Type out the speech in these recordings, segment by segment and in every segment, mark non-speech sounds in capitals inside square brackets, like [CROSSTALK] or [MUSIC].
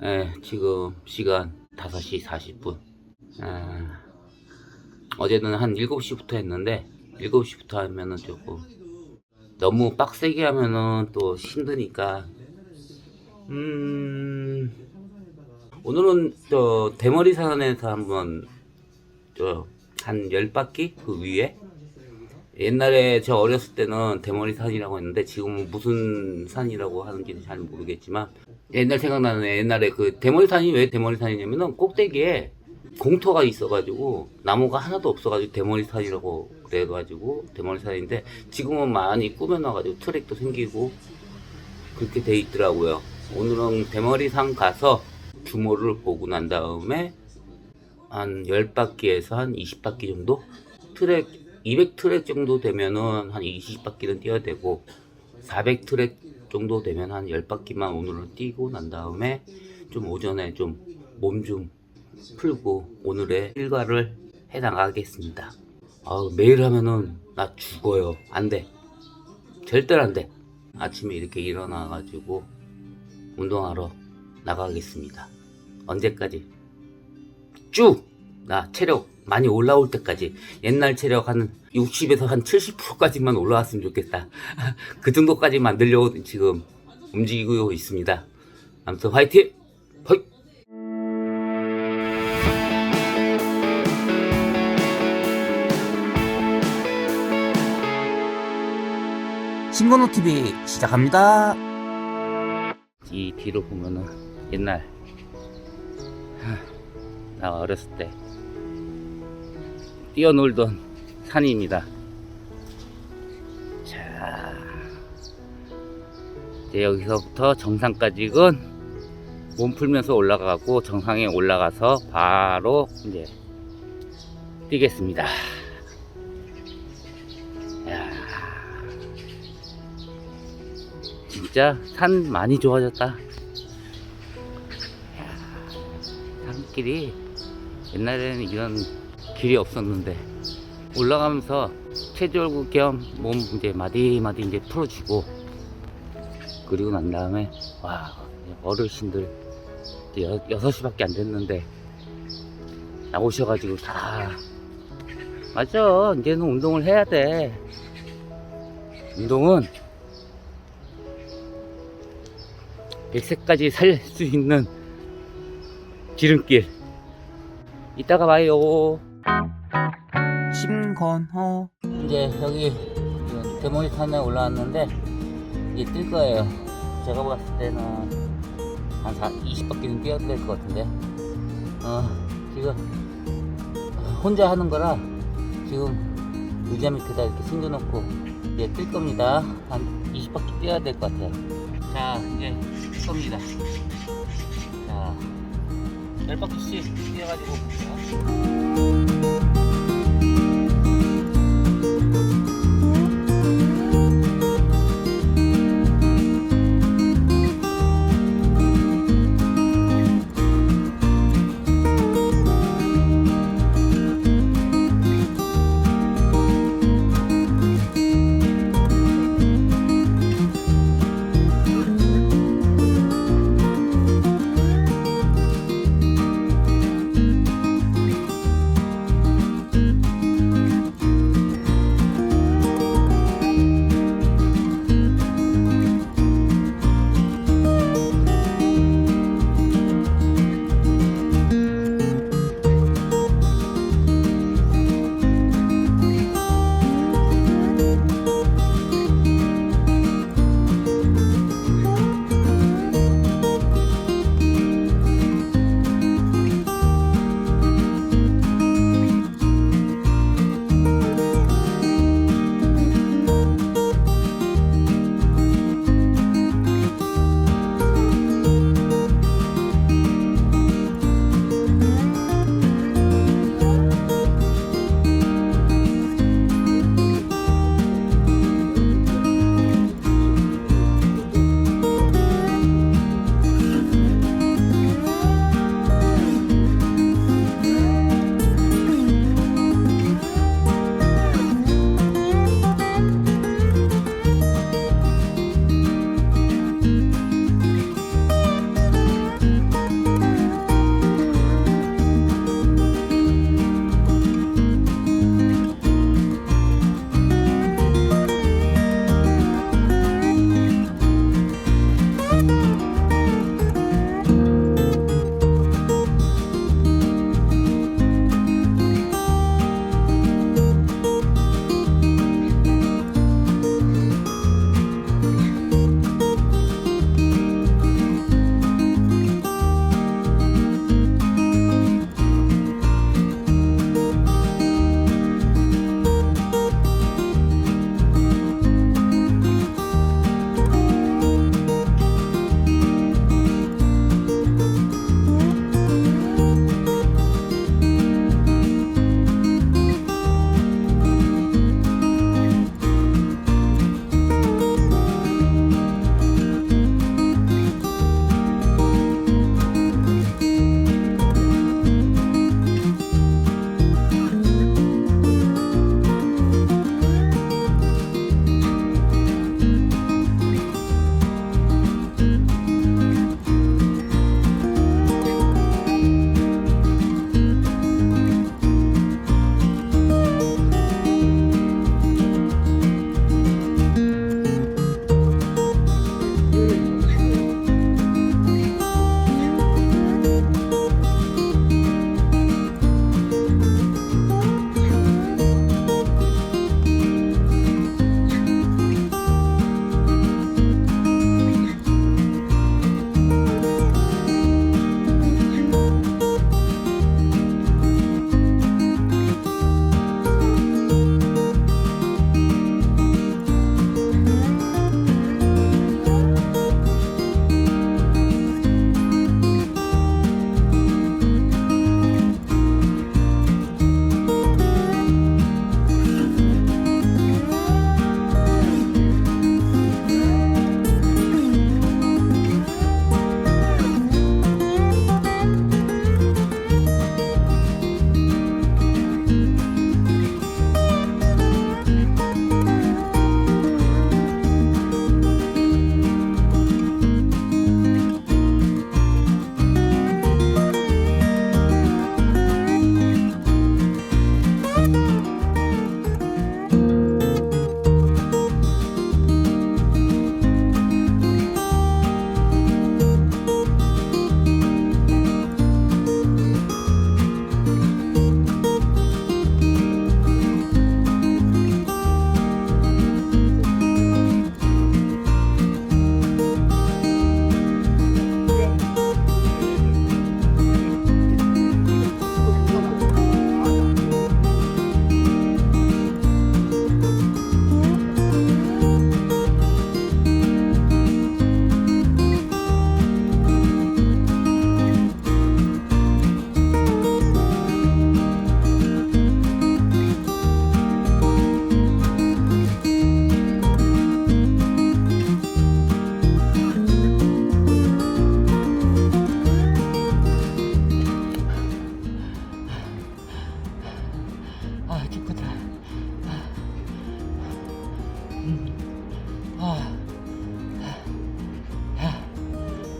예, 지금 시간 5시 40분. 아, 어제는 한 7시부터 했는데 7시부터 하면은 조금 너무 빡세게 하면은 또 힘드니까. 음 오늘은 저 대머리 산에서 한번 저한 10바퀴 그 위에? 옛날에 저 어렸을 때는 대머리 산이라고 했는데 지금은 무슨 산이라고 하는지는 잘 모르겠지만 옛날 생각나는 옛날에 그 대머리산이 왜 대머리산이냐면은 꼭대기에 공터가 있어가지고 나무가 하나도 없어가지고 대머리산이라고 그래가지고 대머리산인데 지금은 많이 꾸며놔가지고 트랙도 생기고 그렇게 돼 있더라고요. 오늘은 대머리산 가서 규모를 보고 난 다음에 한 10바퀴에서 한 20바퀴 정도 트랙 200트랙 정도 되면은 한 20바퀴는 뛰어야 되고 400트랙 정도 되면 한 10바퀴만 오늘은 뛰고 난 다음에 좀 오전에 좀몸좀 풀고 오늘의 일과를 해 나가겠습니다. 아, 매일 하면은 나 죽어요. 안 돼. 절대로 안 돼. 아침에 이렇게 일어나가지고 운동하러 나가겠습니다. 언제까지? 쭉! 나 체력 많이 올라올 때까지 옛날 체력 한 60에서 한 70%까지만 올라왔으면 좋겠다. [LAUGHS] 그 정도까지 만들려고 지금 움직이고 있습니다. 아무튼 화이팅! 화이 신건호 TV 시작합니다. 이 뒤로 보면은 옛날 하, 나 어렸을 때 뛰어놀던 산입니다. 자, 이제 여기서부터 정상까지는 몸 풀면서 올라가고 정상에 올라가서 바로 이제 뛰겠습니다. 야, 진짜 산 많이 좋아졌다. 야, 산길이 옛날에는 이런 길이 없었는데 올라가면서 체조구 겸 몸 이제 마디마디 이제 풀어주고 그리고 난 다음에 와 어르신들 여, 6시밖에 안 됐는데 나오셔가지고 다 맞아 이제는 운동을 해야 돼. 운동은 100세까지 살 수 있는 지름길. 이따가 봐요 심건호. 이제 여기 대모리 산에 올라왔는데 이제 뛸 거예요. 제가 봤을 때는 한 20바퀴는 뛰어야 될 것 같은데. 어 지금 혼자 하는 거라 지금 의자 밑에다 이렇게 숨겨놓고 이제 뛸 겁니다. 한 20바퀴 뛰어야 될 것 같아요. 자 이제 뛸 겁니다. 자 10바퀴씩 뛰어가지고 볼게요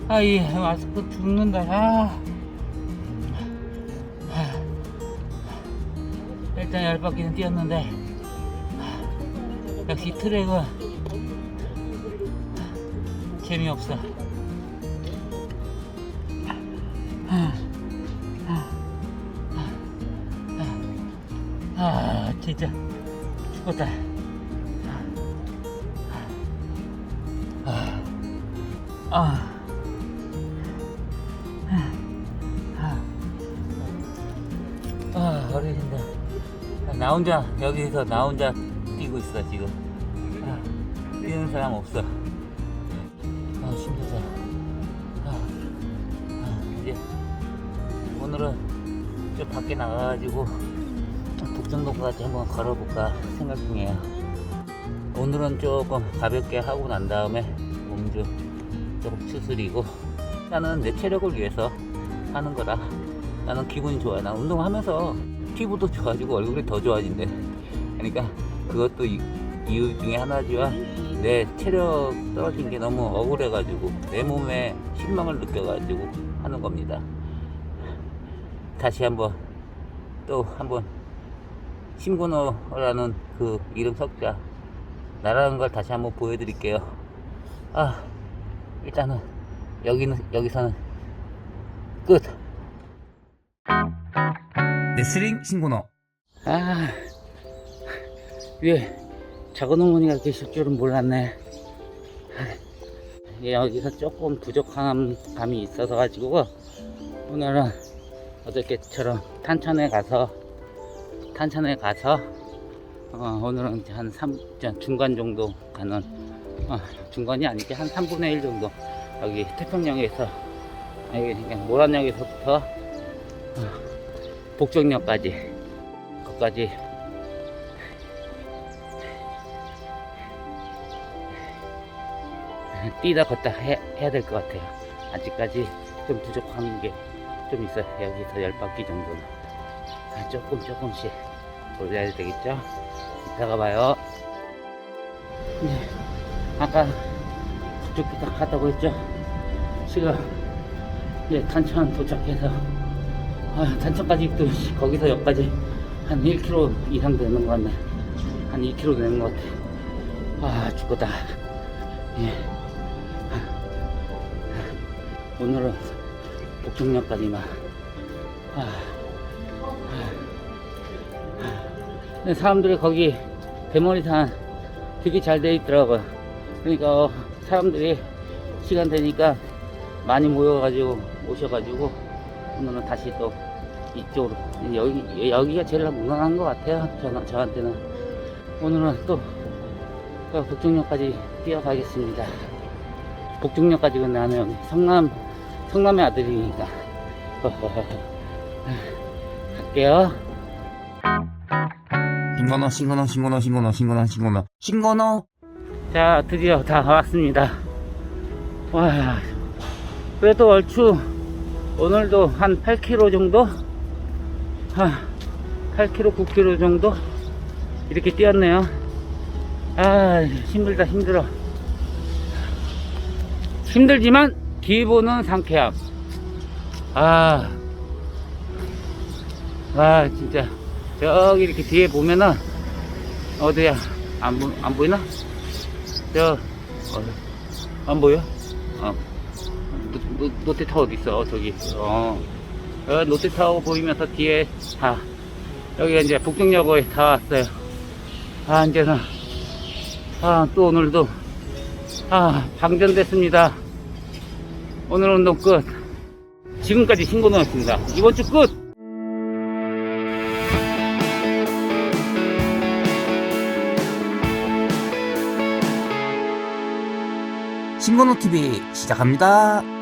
아이 마스크 죽는다. 아. 아. 일단 열 바퀴는 뛰었는데. 역시 트랙은 재미없어. 아 진짜 죽었다. 아, 아, 아, 나 혼자 여기서 나 혼자 뛰고 있어 지금. 아, 뛰는 사람 없어. 아 힘들다. 아, 아, 이제 오늘은 좀 밖에 나가가지고 북정동까지 한번 걸어볼까 생각 중이에요. 오늘은 조금 가볍게 하고 난 다음에 몸좀 조금 추스리고 나는 내 체력을 위해서 하는 거라 나는 기분이 좋아요. 나 운동하면서 피부도 좋아지고 얼굴이 더 좋아진대. 그러니까 그것도 이, 이유 중에 하나지만 내 체력 떨어진 게 너무 억울해가지고 내 몸에 실망을 느껴가지고 하는 겁니다. 다시 한번 또 한번 신군호라는 그 이름 석자 나라는 걸 다시 한번 보여드릴게요. 아, 일단은 여기는 여기서는 끝. 레슬링 신고너 아, 위에 작은 어머니가 계실 줄은 몰랐네. 아, 여기서 조금 부족한 감이 있어서 가지고 오늘은 어저께처럼 탄천에 가서 탄천에 가서 어, 오늘은 한 3, 중간 정도 가는 어, 중간이 아니지 한 3분의 1 정도 여기 태평양에서 여기 그냥 모란역에서부터 어, 복정역까지 거기까지. 뛰다 걷다 해, 해야 될 것 같아요. 아직까지 좀 부족한 게 좀 있어요. 여기서 10바퀴 정도는. 아, 조금 조금씩 올려야 되겠죠? 이따가 봐요. 네, 아까 그쪽 딱 갔다고 했죠? 지금 이제 탄천 도착해서 아, 탄천까지 또 씨, 거기서 여기까지 한 1km 이상 되는 것 같네. 한 2km 되는 것 같아. 아 죽겠다. 예. 오늘은 복정역까지만. 아, 아, 근데 사람들이 거기 대머리산 되게 잘 돼 있더라고요. 그러니까 어, 사람들이 시간 되니까 많이 모여가지고 오셔가지고 오늘은 다시 또 이쪽으로 여기 여기가 제일 무난한 것 같아요. 저, 저한테는 오늘은 또또 북중역까지 뛰어가겠습니다. 북중역까지 근데 나는 성남 성남의 아들이니까 [LAUGHS] 갈게요. 신고너 신고너 신고너 신고너 신고너 신고너 신고너 자, 드디어 다 왔습니다. 와, 그래도 얼추 오늘도 한 8km 정도? 한 8km, 9km 정도? 이렇게 뛰었네요. 아, 힘들다, 힘들어. 힘들지만 기분은 상쾌함. 아, 아, 진짜. 저기 이렇게 뒤에 보면은, 어디야? 안, 보, 안 보이나? 저, 어, 안 보여? 어. 노, 노, 롯데타워 어디 있어? 저기. 어. 어, 롯데타워 보이면서 뒤에 다. 여기 이제 북경역에 다 왔어요. 아, 이제는. 아, 또 오늘도. 아, 방전됐습니다. 오늘 운동 끝. 지금까지 신고 넣었습니다. 이번 주 끝! 신고너 TV 시작합니다.